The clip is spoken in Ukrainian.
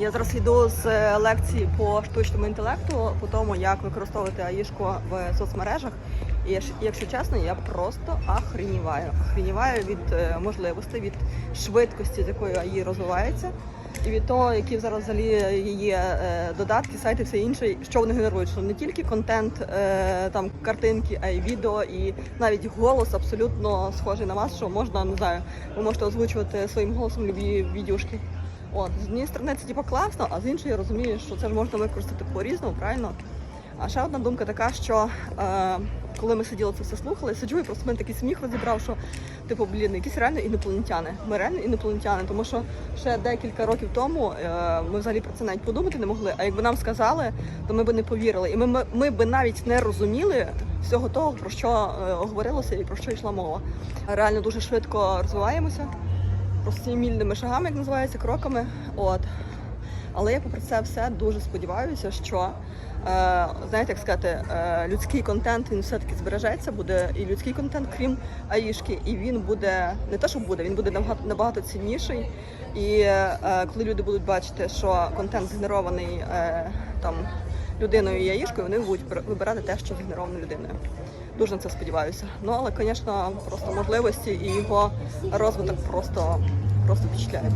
Я зараз йду з е, лекції по штучному інтелекту, по тому, як використовувати АІшку в соцмережах. І якщо- чесно, я просто охреніваю. Охреніваю від е, можливостей, від швидкості, з якою АІ розвивається, і від того, які зараз взагалі є е, додатки, сайти, все інше, що вони генерують. Що не тільки контент, там картинки, а й відео, і навіть голос абсолютно схожий на вас, що можна, не знаю, ви можете озвучувати своїм голосом любі відюшки. От, з однієї сторони це типу класно, а з іншої я розумію, що це ж можна використати по-різному, правильно? А ще одна думка така, що е, коли ми сиділи це все слухали, сиджу і просто мене такий сміх розібрав, що типу, блін, якісь реально інопланетяни. Ми реально інопланетяни, тому що ще декілька років тому е, ми взагалі про це навіть подумати не могли. А якби нам сказали, то ми би не повірили. І ми, ми, ми би навіть не розуміли всього того, про що е, говорилося і про що йшла мова. Реально дуже швидко розвиваємося простімільними шагами, як називається, кроками. От. Але я попри це все дуже сподіваюся, що е, знаєте, як сказати, е, людський контент він все-таки збережеться, буде і людський контент, крім аїшки, і він буде не те, що буде, він буде набагато цінніший. І е, коли люди будуть бачити, що контент згенерований там людиною і аїшкою, вони будуть вибирати те, що згенеровано людиною. Дуже на це сподіваюся. Ну але, звісно, просто можливості і його розвиток просто, просто впечатляють.